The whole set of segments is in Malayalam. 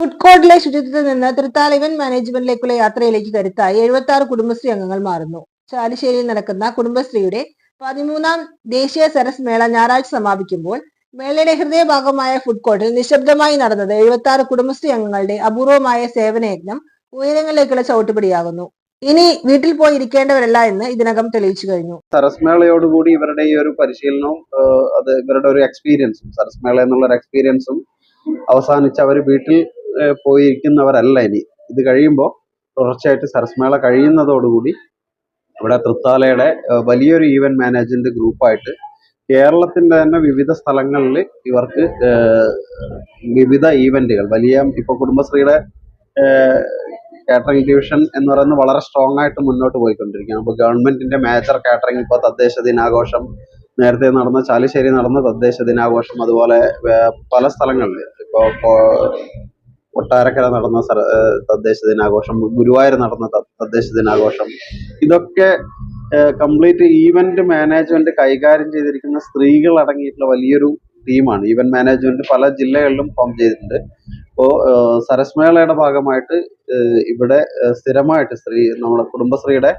ഫുഡ് കോർട്ടിലെ ശുചിത്വത്തിൽ നിന്ന് തൃത്താല ഇവന്റ് മാനേജ്മെന്റിലേക്കുള്ള യാത്രയിലേക്ക് കരുത്തായി എഴുപത്തി ആറ് കുടുംബശ്രീ അംഗങ്ങൾ മാറുന്നു. ചാലിശ്ശേരിയിൽ നടക്കുന്ന കുടുംബശ്രീയുടെ പതിമൂന്നാം ദേശീയ സരസ് മേള ഞായറാഴ്ച സമാപിക്കുമ്പോൾ മേളയുടെ ഹൃദയഭാഗമായ ഫുഡ് കോർട്ടിൽ നിശബ്ദമായി നടന്നത് എഴുപത്തി ആറ് കുടുംബശ്രീ അംഗങ്ങളുടെ അപൂർവമായ സേവനയജ്ഞം ഉയരങ്ങളിലേക്കുള്ള ചവിട്ടുപടിയാകുന്നു. ഇനി വീട്ടിൽ പോയി ഇരിക്കേണ്ടവരല്ല എന്ന് ഇതിനകം തെളിയിച്ചു കഴിഞ്ഞു. സരസ്മേളയോടുകൂടി ഇവരുടെ ഈ ഒരു പരിശീലനവും അത് ഇവരുടെ ഒരു എക്സ്പീരിയൻസും സരസ്മേള എന്നുള്ള ഒരു എക്സ്പീരിയൻസും അവസാനിച്ച് അവർ വീട്ടിൽ പോയിരിക്കുന്നവരല്ല ഇനി. ഇത് കഴിയുമ്പോൾ തുടർച്ചയായിട്ട് സരസ്മേള കഴിയുന്നതോടുകൂടി ഇവിടെ തൃത്താലയുടെ വലിയൊരു ഈവന്റ് മാനേജ്മെന്റ് ഗ്രൂപ്പായിട്ട് കേരളത്തിന്റെ തന്നെ വിവിധ സ്ഥലങ്ങളിൽ ഇവർക്ക് വിവിധ ഈവന്റുകൾ വലിയ ഇപ്പോൾ കുടുംബശ്രീയുടെ കാറ്ററിംഗ് ഡിവിഷൻ എന്ന് പറയുന്നത് വളരെ സ്ട്രോങ് ആയിട്ട് മുന്നോട്ട് പോയിക്കൊണ്ടിരിക്കുകയാണ്. അപ്പോൾ ഗവൺമെന്റിന്റെ മേജർ കാറ്ററിംഗ് ഇപ്പോൾ തദ്ദേശ ദിനാഘോഷം നേരത്തെ നടന്ന ചാലിശ്ശേരി നടന്ന തദ്ദേശ ദിനാഘോഷം അതുപോലെ പല സ്ഥലങ്ങളിൽ ഇപ്പോൾ കൊട്ടാരക്കര നടന്ന തദ്ദേശ ദിനാഘോഷം ഗുരുവായൂർ നടന്ന തദ്ദേശ ദിനാഘോഷം ഇതൊക്കെ കംപ്ലീറ്റ് ഈവന്റ് മാനേജ്മെന്റ് കൈകാര്യം ചെയ്തിരിക്കുന്ന സ്ത്രീകൾ അടങ്ങിയിട്ടുള്ള വലിയൊരു ടീമാണ് ഈവന്റ് മാനേജ്മെന്റ് പല ജില്ലകളിലും ഫോം ചെയ്തിട്ടുണ്ട്. അപ്പോൾ സരസ്മേളയുടെ ഭാഗമായിട്ട് ഇവിടെ സ്ഥിരമായിട്ട് സ്ത്രീ നമ്മുടെ കുടുംബശ്രീയുടെ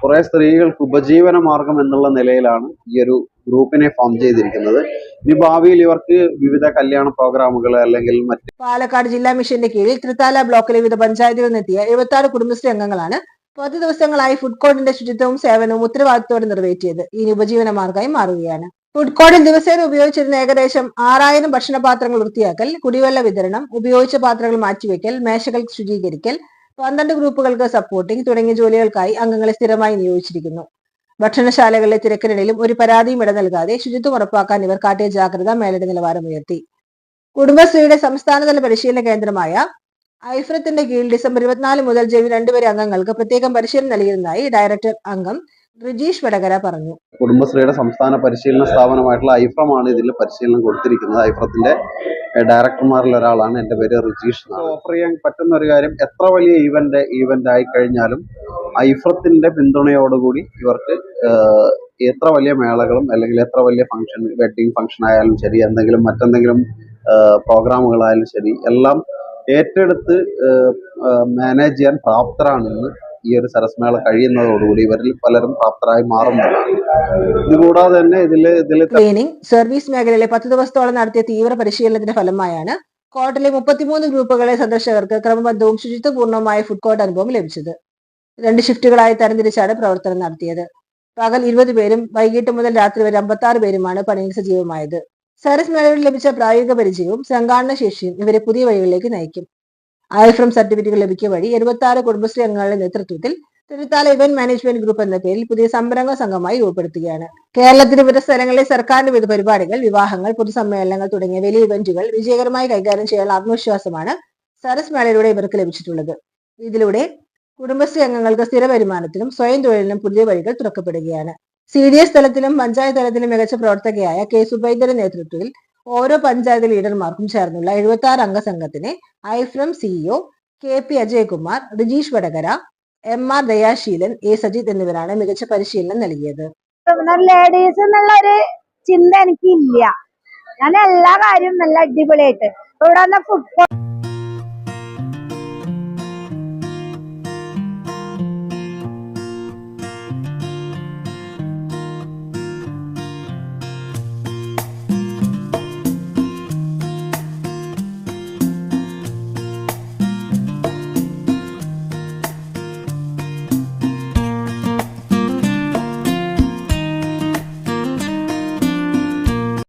കുറെ സ്ത്രീകൾക്ക് ഉപജീവന മാർഗം എന്നുള്ള നിലയിലാണ് ഈ ഒരു ഗ്രൂപ്പിനെ ഫോം ചെയ്തിരിക്കുന്നത്. ഇനി ഭാവിയിൽ ഇവർക്ക് വിവിധ കല്യാണ പ്രോഗ്രാമുകൾ അല്ലെങ്കിൽ മറ്റ് പാലക്കാട് ജില്ലാ മിഷന്റെ കീഴിൽ തൃത്താല ബ്ലോക്കിലെ വിവിധ പഞ്ചായത്തുകളിൽ നിന്നെത്തിയ എഴുപത്തി ആറ് കുടുംബശ്രീ അംഗങ്ങളാണ് പത്ത് ദിവസങ്ങളായി ഫുഡ് കോർട്ടിന്റെ ശുചിത്വവും സേവനവും ഉത്തരവാദിത്തോടെ നിറവേറ്റിയത്. ഇനി ഉപജീവന മാർഗമായി മാറുകയാണ്. ഫുഡ് കോർട്ടിൽ ദിവസേന ഉപയോഗിച്ചിരുന്ന ഏകദേശം ആറായിരം ഭക്ഷണപാത്രങ്ങൾ വൃത്തിയാക്കൽ കുടിവെള്ള വിതരണം ഉപയോഗിച്ച പാത്രങ്ങൾ മാറ്റിവെക്കൽ മേശകൾ ശുചീകരിക്കൽ പന്ത്രണ്ട് ഗ്രൂപ്പുകൾക്ക് സപ്പോർട്ടിംഗ് തുടങ്ങിയ ജോലികൾക്കായി അംഗങ്ങളെ സ്ഥിരമായി നിയോഗിച്ചിരിക്കുന്നു. ഭക്ഷണശാലകളിലെ തിരക്കിനിടയിലും ഒരു പരാതിയും ഇട നൽകാതെ ശുചിത്വം ഉറപ്പാക്കാൻ ഇവർ കാട്ടിയ ജാഗ്രത മേലടി നിലവാരം ഉയർത്തി. കുടുംബശ്രീയുടെ സംസ്ഥാനതല പരിശീലന കേന്ദ്രമായ ഐഫ്രത്തിന്റെ കീഴിൽ ഡിസംബർ ഇരുപത്തിനാല് മുതൽ ജനുവരി രണ്ടുപേരെ അംഗങ്ങൾക്ക് പ്രത്യേകം പരിശീലനം നൽകിയതായി ഡയറക്ടർ അംഗം റിജീഷ് വടകര പറഞ്ഞു. കുടുംബശ്രീയുടെ സംസ്ഥാന പരിശീലന സ്ഥാപനമായിട്ടുള്ള ഐഫ്രമാണ് ഇതിൽ പരിശീലനം കൊടുത്തിരിക്കുന്നത്. ഐഫ്രത്തിന്റെ ഡയറക്ടർമാരിൽ ഒരാളാണ്. എന്റെ പേര് റിജീഷ് ഓഫർ ചെയ്യാൻ പറ്റുന്ന ഒരു കാര്യം എത്ര വലിയ ഈവന്റ് ഈവന്റ് ആയി കഴിഞ്ഞാലും ഐഫ്രത്തിന്റെ പിന്തുണയോടുകൂടി ഇവർക്ക് എത്ര വലിയ മേളകളും അല്ലെങ്കിൽ എത്ര വലിയ ഫംഗ്ഷൻ വെഡിങ് ഫംഗ്ഷൻ ആയാലും ശരി എന്തെങ്കിലും മറ്റെന്തെങ്കിലും പ്രോഗ്രാമുകളായാലും ശരി എല്ലാം ഏറ്റെടുത്ത് മാനേജ് ചെയ്യാൻ പ്രാപ്തരാണെന്ന് ഈ ഒരു സരസ്മേള കഴിയുന്നതോടുകൂടി ഇവരിൽ പലരും പ്രാപ്തരായി മാറുന്നതാണ് ഇതുകൂടാതെ തന്നെ ഇതിൽ ഇതിൽ ക്ലീനിംഗ് സർവീസ് മേഖലയിലെ പത്ത് ദിവസത്തോളം നടത്തിയ തീവ്ര പരിശീലനത്തിന്റെ ഫലമായാണ് കോർട്ടിലെ മുപ്പത്തിമൂന്ന് ഗ്രൂപ്പുകളെ സന്ദർശകർക്ക് ക്രമബദ്ധവും ശുചിത്വപൂർണവുമായ ഫുഡ് കോർട്ട് അനുഭവം ലഭിച്ചത്. രണ്ട് ഷിഫ്റ്റുകളായി തരംതിരിച്ചാണ് പ്രവർത്തനം നടത്തിയത്. പകൽ ഇരുപത് പേരും വൈകിട്ട് മുതൽ രാത്രി വരെ അമ്പത്തി ആറ് പേരുമാണ് പണിയിൽ സജീവമായത്. സരസ് മേളയിൽ ലഭിച്ച പ്രായോഗിക പരിചയവും സംഘാടന ശേഷിയും ഇവരെ പുതിയ വഴികളിലേക്ക് നയിക്കും. ഐഫ്രം സർട്ടിഫിക്കറ്റ് ലഭിക്കുക വഴി എഴുപത്തി ആറ് കുടുംബശ്രീ അംഗങ്ങളുടെ നേതൃത്വത്തിൽ തിരുത്താല ഇവന്റ് മാനേജ്മെന്റ് ഗ്രൂപ്പ് എന്ന പേരിൽ പുതിയ സംരംഭ സംഘമായി രൂപപ്പെടുത്തുകയാണ്. കേരളത്തിന്റെ വിവിധ സ്ഥലങ്ങളിലെ സർക്കാരിന്റെ വിവിധ പരിപാടികൾ വിവാഹങ്ങൾ പൊതുസമ്മേളനങ്ങൾ തുടങ്ങിയ വലിയ ഇവന്റുകൾ വിജയകരമായി കൈകാര്യം ചെയ്യാനുള്ള ആത്മവിശ്വാസമാണ് സരസ് മേളയിലൂടെ ഇവർക്ക് ലഭിച്ചിട്ടുള്ളത്. ഇതിലൂടെ കുടുംബശ്രീ അംഗങ്ങൾക്ക് സ്ഥിര വരുമാനത്തിനും സ്വയം തൊഴിലിനും പുതിയ വഴികൾ തുറക്കപ്പെടുകയാണ്. സി ഡി എസ് തലത്തിലും പഞ്ചായത്ത് തലത്തിലും മികച്ച പ്രവർത്തകയായ കെ സുബൈദറിന്റെ നേതൃത്വത്തിൽ ഓരോ പഞ്ചായത്ത് ലീഡർമാർക്കും ചേർന്നുള്ള എഴുപത്തി ആറ് അംഗ സംഘത്തിന് ഐഫ്രം CEO K P Ajayakumar Rijeesh Vadakara M R Dayaseelan A Sajith എന്നിവരാണ് മികച്ച പരിശീലനം നൽകിയത്. ലേഡീസ് എന്നുള്ള ഒരു ചിന്ത എനിക്കില്ല. ഞാൻ എല്ലാ കാര്യവും നല്ല അടിപൊളിയായിട്ട്. ഇവിടെ ഫുഡ്